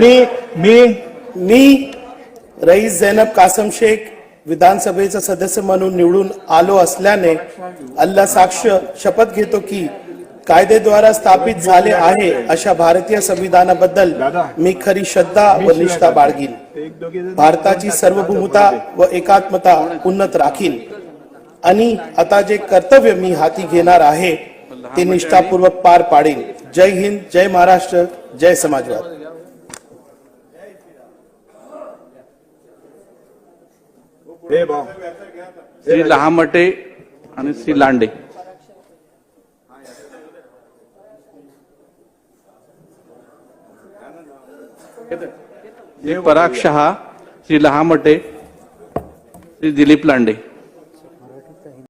मी मी मी रईस झैनब कासम शेख विधानसभेचा सदस्य म्हणून निवडून आलो असल्याने अल्ला साक्ष शपथ घेतो की कायद्याद्वारा स्थापित झाले आहे अशा भारतीय संविधानाबद्दल मी खरी श्रद्धा व निष्ठा बाळगीन. भारताची सार्वभौमता व एकात्मता उन्नत राखीन. आणि आता जे कर्तव्य मी हाती घेणार आहे ते निष्ठापूर्वक पार पाडेन. जय हिंद जय महाराष्ट्र जय समाजवाद. श्री लहामटे आणि श्री लांडे. श्री पराग शहा श्री लहामटे श्री दिलीप लांडे.